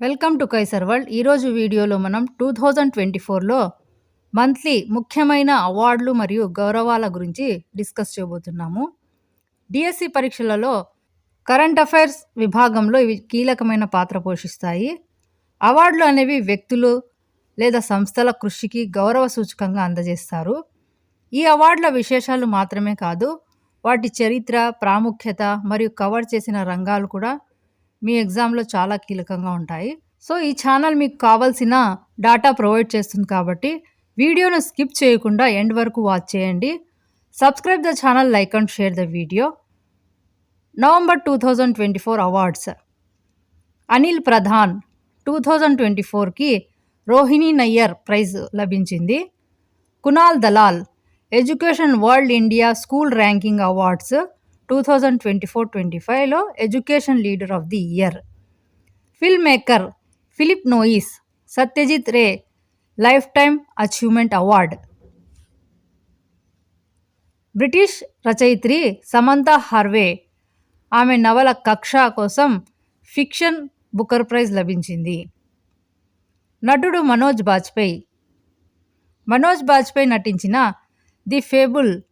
Welcome to Kaiser world. ఈరోజు వీడియోలో మనం టూ థౌజండ్ ట్వంటీ ఫోర్లో మంత్లీ ముఖ్యమైన అవార్డులు మరియు గౌరవాల గురించి డిస్కస్ చేయబోతున్నాము. డిఎస్సి పరీక్షలలో కరెంట్ అఫైర్స్ విభాగంలో ఇవి కీలకమైన పాత్ర పోషిస్తాయి. అవార్డులు అనేవి వ్యక్తులు లేదా సంస్థల కృషికి గౌరవ సూచకంగా అందజేస్తారు. ఈ అవార్డుల విశేషాలు మాత్రమే కాదు వాటి చరిత్ర ప్రాముఖ్యత మరియు కవర్ చేసిన రంగాలు కూడా మీ ఎగ్జామ్లో చాలా కీలకంగా ఉంటాయి. సో ఈ ఛానల్ మీకు కావాల్సిన డాటా ప్రొవైడ్ చేస్తుంది కాబట్టి వీడియోను స్కిప్ చేయకుండా ఎండ్ వరకు వాచ్ చేయండి. Subscribe the channel like and share the video. November two thousand twenty four awards. Anil Pradhan two thousand twenty ఫోర్కి రోహిణి నయ్యర్ ప్రైజ్ లభించింది. Kunal Dalal education world India school ranking awards. Two thousand twenty four twenty ఫైవ్లో education leader of the year film maker Philip Noyce Satyajit Ray lifetime achievement award British రచయిత్రి Samantha Harvey ఆమె నవల కక్ష కోసం fiction Booker praise లభించింది. నటుడు మనోజ్ బాజ్పేయి. మనోజ్ బాజ్పేయి నటించిన the fable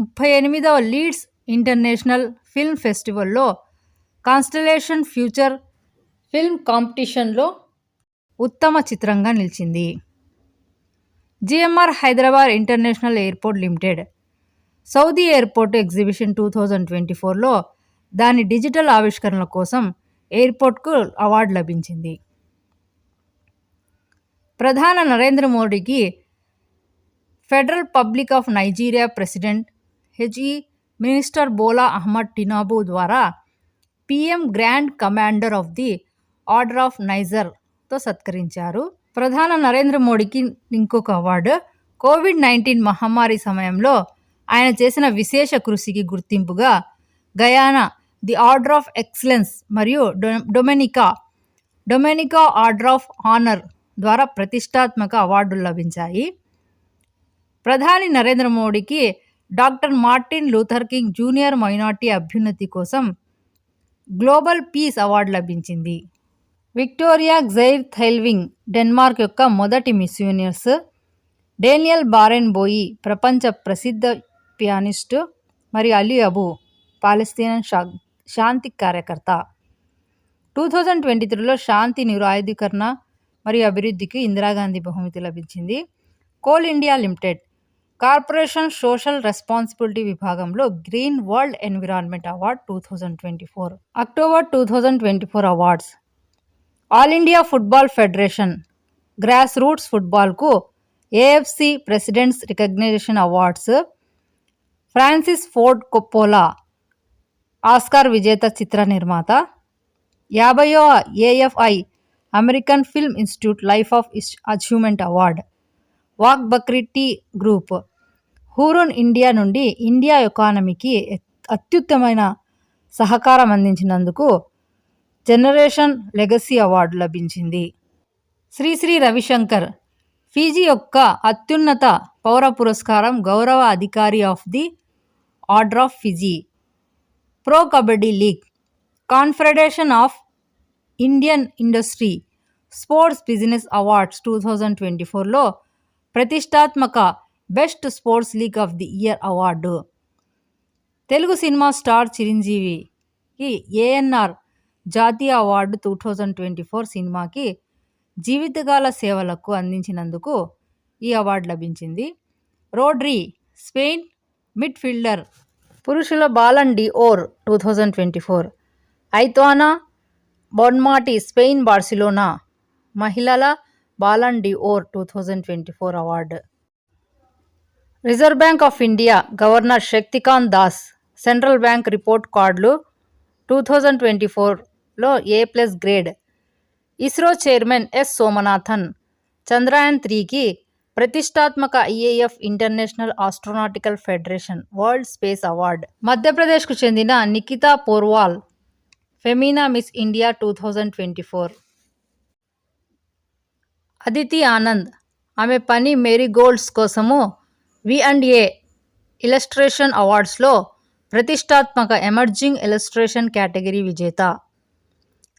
ముప్పై ఎనిమిదవ లీడ్స్ ఇంటర్నేషనల్ ఫిల్మ్ ఫెస్టివల్లో కాన్స్టలేషన్ ఫ్యూచర్ ఫిల్మ్ కాంపిటీషన్లో ఉత్తమ చిత్రంగా నిలిచింది. G M R Hyderabad international airport limited Saudi airport exhibition two thousand twenty ఫోర్లో దాని డిజిటల్ ఆవిష్కరణల కోసం ఎయిర్పోర్ట్కు అవార్డు లభించింది. ప్రధాన నరేంద్ర మోడీకి federal public of Nigeria president H E minister Bola Ahmed Tinubu ద్వారా P M grand commander of the order of నైజర్తో సత్కరించారు. ప్రధాన నరేంద్ర మోడీకి ఇంకొక అవార్డు. కోవిడ్ నైన్టీన్ మహమ్మారి సమయంలో ఆయన చేసిన విశేష కృషికి గుర్తింపుగా Guyana the order of excellence మరియు Dominica Dominica order of honour ద్వారా ప్రతిష్టాత్మక అవార్డులు లభించాయి. ప్రధాని నరేంద్ర మోడీకి doctor Martin Luther King junior minority అభ్యున్నతి కోసం గ్లోబల్ పీస్ అవార్డు లభించింది. విక్టోరియా గ్జైర్ థైల్వింగ్ డెన్మార్క్ యొక్క మొదటి మిస్ యూనివర్స్. డేనియల్ బారెన్ బోయి ప్రపంచ ప్రసిద్ధ పియానిస్టు మరియు అలీ అబు పాలస్తీన్ షా శాంతి కార్యకర్త. టూ థౌజండ్ ట్వంటీ త్రీలో శాంతి నిరాయుధీకరణ మరియు అభివృద్ధికి ఇందిరాగాంధీ బహుమతి లభించింది. Coal India Limited Corporation social responsibility విభాగంలో green world environment award two thousand twenty four. October two thousand twenty four awards. All India Football Federation grass roots ఫుట్బాల్కు AFC presidents recognition awards. Francis Ford Coppola Oscar విజేత చిత్ర నిర్మాత. యాభయో AFI American Film Institute life of achievement award. Walk Bakri tea group. హూరున్ India నుండి India ఎకానమీకి అత్యుత్తమైన సహకారం అందించినందుకు జనరేషన్ లెగసీ అవార్డు లభించింది. శ్రీశ్రీ రవిశంకర్ ఫీజీ యొక్క అత్యున్నత పౌర పురస్కారం గౌరవ అధికారి of the order of Fiji. Pro kabaddi league confederation of Indian industry sports business awards two thousand twenty ఫోర్లో ప్రతిష్టాత్మక best sports league of the year award. Telugu cinema star చిరంజీవికి ఏఎన్ఆర్ జాతీయ award two thousand twenty four సినిమాకి జీవితకాల సేవలకు అందించినందుకు ఈ award లభించింది. రోడ్రీ స్పెయిన్ మిడ్ఫీల్డర్ పురుషుల Ballon d'Or two thousand twenty four. Aitana Bonmati Spain Barcelona మహిళల Ballon d'Or two thousand twenty four award reserve bank of India governor Shaktikanta Das central bank report కార్డులు two thousand twenty ఫోర్లో A plus grade ISRO chairman S Somanathan Chandrayaan త్రీకి ప్రతిష్టాత్మక IAF international astronautical federation world space award మధ్యప్రదేశ్కు చెందిన Nikita Porwal Femina Miss India two thousand twenty four Aditi Anand. ఆమె పని మేరీగోల్డ్స్ కోసము వి and A illustration అవార్డ్స్లో ప్రతిష్టాత్మక emerging illustration category విజేత.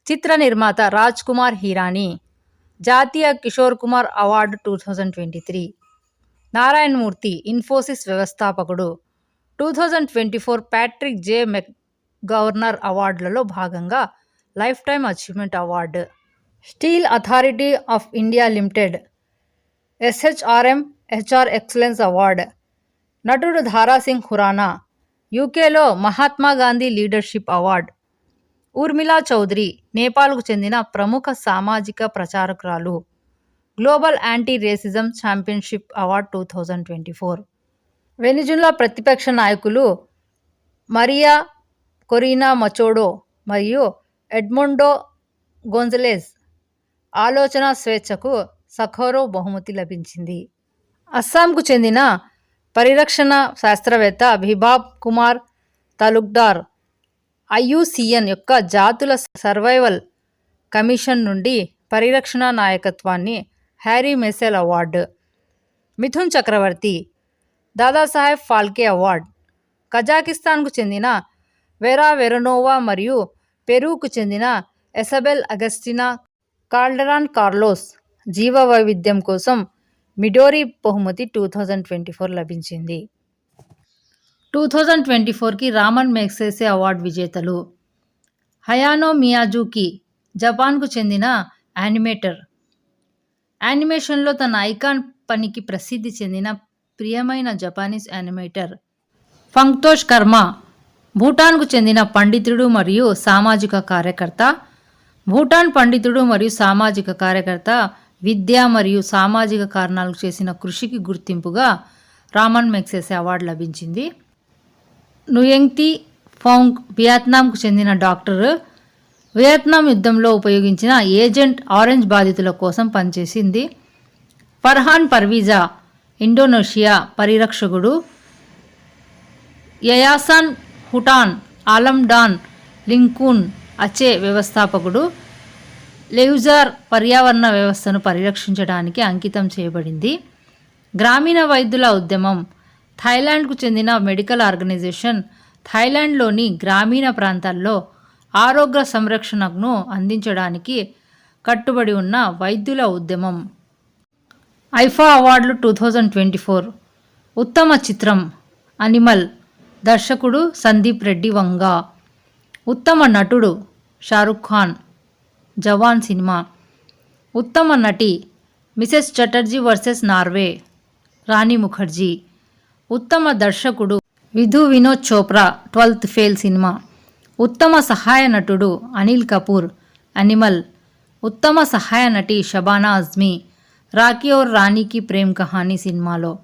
చిత్ర నిర్మాత రాజ్ కుమార్ హీరానీ జాతీయ Kishore Kumar award two thousand twenty three Narayana Murthy Infosys వ్యవస్థాపకుడు. Two thousand twenty four Patrick J McGovern అవార్డులలో భాగంగా life time achievement award. Steel Authority of India Limited SHRM HR excellence award. నటుడు ధారాసింగ్ ఖురానా యూకేలో మహాత్మా గాంధీ లీడర్షిప్ అవార్డ్. ఊర్మిళా చౌదరి నేపాల్కు చెందిన ప్రముఖ సామాజిక ప్రచారకురాలు. Global anti racism championship award two thousand twenty four. Venezuela ప్రతిపక్ష నాయకులు మరియా కొరీనా మచోడో మరియు ఎడ్మొండో గోంజలేజ్ ఆలోచన స్వేచ్ఛకు సఖోరో బహుమతి లభించింది. అస్సాంకు చెందిన పరిరక్షణ శాస్త్రవేత్త బిబాబ్ కుమార్ తలుక్దార్ ఐయుసిఎన్ యొక్క జాతుల సర్వైవల్ కమిషన్ నుండి పరిరక్షణ నాయకత్వాన్ని Harry Messel award Mithun Chakraborty Dadasaheb Phalke award కజాకిస్తాన్కు చెందిన వెరా వెరనోవా మరియు పెరూకు చెందిన ఎసబెల్ అగస్టినా కాల్డరాన్ కార్లోస్ జీవ వైవిధ్యం కోసం మిడోరీ బహుమతి టూ థౌజండ్ ట్వంటీ ఫోర్ లభించింది. టూ థౌజండ్ ట్వంటీ ఫోర్కి రామన్ మెక్సేసే అవార్డు విజేతలు హయానో మియాజుకి జపాన్కు చెందిన యానిమేటర్. యానిమేషన్లో తన ఐకాన్ పనికి ప్రసిద్ధి చెందిన ప్రియమైన జపానీస్ యానిమేటర్ ఫంక్తోష్ కర్మ భూటాన్కు చెందిన పండితుడు మరియు సామాజిక కార్యకర్త భూటాన్ పండితుడు మరియు సామాజిక కార్యకర్త విద్య మరియు సామాజిక కారణాలకు చేసిన కృషికి గుర్తింపుగా రామన్ మెక్సేసే అవార్డు లభించింది. నుయంగ్తి ఫౌంగ్ వియత్నాంకు చెందిన డాక్టర్ వియత్నాం యుద్ధంలో ఉపయోగించిన ఏజెంట్ ఆరెంజ్ బాధితుల కోసం పనిచేసింది. ఫర్హాన్ పర్వీజా ఇండోనేషియా పరిరక్షకుడు. యయాసాన్ హుటాన్ ఆలండాన్ లింకూన్ అచే వ్యవస్థాపకుడు లెయుజార్ పర్యావరణ వ్యవస్థను పరిరక్షించడానికి అంకితం చేయబడింది. గ్రామీణ వైద్యుల ఉద్యమం థాయిలాండ్కు చెందిన మెడికల్ ఆర్గనైజేషన్ థాయిలాండ్లోని గ్రామీణ ప్రాంతాల్లో ఆరోగ్య సంరక్షణను అందించడానికి కట్టుబడి ఉన్న వైద్యుల ఉద్యమం. ఐఫా అవార్డులు టూ థౌజండ్ ట్వంటీ ఫోర్. ఉత్తమ చిత్రం అనిమల్ దర్శకుడు సందీప్ రెడ్డి వంగా. ఉత్తమ నటుడు షారుఖ్ ఖాన్ జవాన్ సినిమా. ఉత్తమ నటి Mrs Chatterjee versus Norway Rani Mukherjee. ఉత్తమ దర్శకుడు Vidhu Vinod Chopra twelfth fail cinema. ఉత్తమ సహాయ నటుడు అనిల్ కపూర్ అనిమల్. ఉత్తమ సహాయ నటి షబానా అజ్మీ రాకీ ఓర్ రాణికి ప్రేమ్ కహానీ సినిమాలో.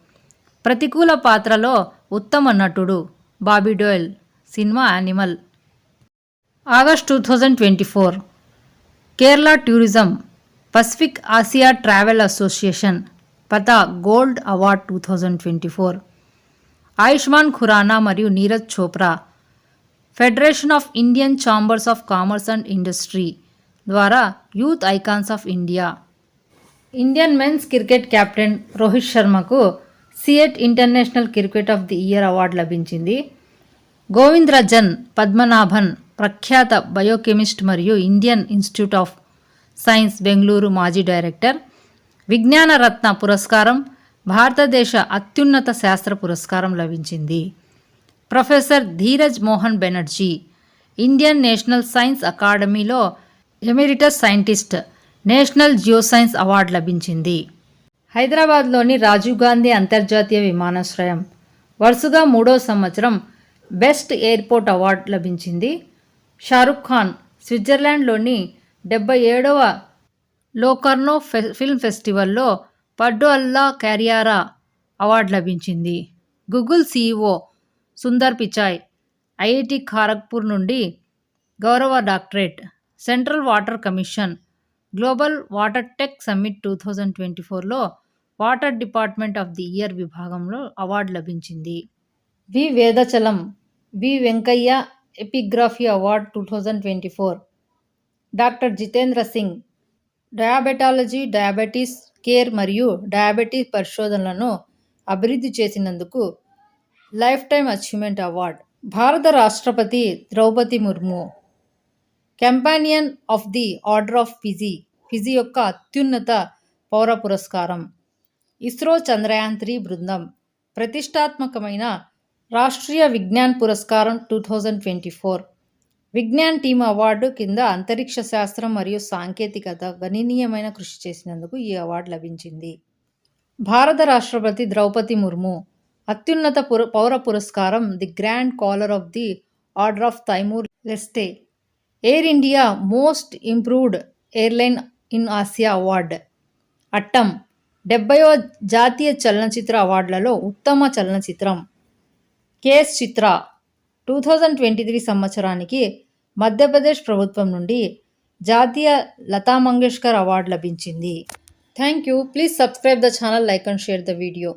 ప్రతికూల పాత్రలో ఉత్తమ నటుడు Bobby Deol cinema Animal August two thousand twenty four Kerala tourism Pacific Asia travel association PATA gold award two thousand twenty four. Ayushmann Khurana మరియు Neeraj Chopra federation of Indian chambers of commerce and industry ద్వారా youth icons of India. Indian men's cricket captain Rohit శర్మకు CEAT international cricket of the year award లభించింది. గోవింద్ రజన్ పద్మనాభన్ ప్రఖ్యాత biochemist మరియు Indian institute of science Bengaluru మాజీ director. విజ్ఞాన రత్న పురస్కారం భారతదేశ అత్యున్నత శాస్త్ర పురస్కారం లభించింది. Professor Dhiraj Mohan Banerjee Indian national science అకాడమీలో emeritus scientist national geoscience award లభించింది. హైదరాబాద్లోని రాజీవ్ గాంధీ అంతర్జాతీయ విమానాశ్రయం వరుసగా మూడో సంవత్సరం బెస్ట్ ఎయిర్పోర్ట్ అవార్డు లభించింది. షారుఖ్ ఖాన్ స్విట్జర్లాండ్లోని డెబ్బై ఏడవ లోకర్నో ఫె ఫిల్మ్ ఫెస్టివల్లో పడ్డు అల్లా క్యారియారా అవార్డు లభించింది. Google CEO Sundar Pichai IIT Kharagpur నుండి గౌరవ doctorate. Central water commission global water tech summit two thousand twenty ఫోర్లో water department of the year విభాగంలో అవార్డు లభించింది. V. Vedachalam V. Venkaiah epigraphy award two thousand twenty four. Doctor Jitendra Singh diabetology diabetes care మరియు diabetes పరిశోధనలను అభివృద్ధి చేసినందుకు life time achievement award. భారత రాష్ట్రపతి Droupadi Murmu. Companion of the order of Fiji Fiji యొక్క అత్యున్నత పౌర పురస్కారం. ఇస్రో చంద్రయాన్ త్రీ బృందం. ప్రతిష్టాత్మకమైన రాష్ట్రీయ విజ్ఞాన్ పురస్కారం two thousand twenty four. Vigyan team award కింద అంతరిక్ష శాస్త్రం మరియు సాంకేతికత గణనీయమైన కృషి చేసినందుకు ఈ అవార్డు లభించింది. భారత రాష్ట్రపతి ద్రౌపది ముర్ము అత్యున్నత పుర పౌర పురస్కారం the grand collar of the order of Timor Leste Air India most improved airline in Asia award. Aattam డెబ్బయో జాతీయ చలనచిత్ర అవార్డులలో ఉత్తమ చలనచిత్రం. KS Chithra two thousand twenty three సంవత్సరానికి మధ్యప్రదేశ్ ప్రభుత్వం నుండి జాతీయ లతా మంగేష్కర్ అవార్డు లభించింది. Thank you please subscribe the channel like and share the video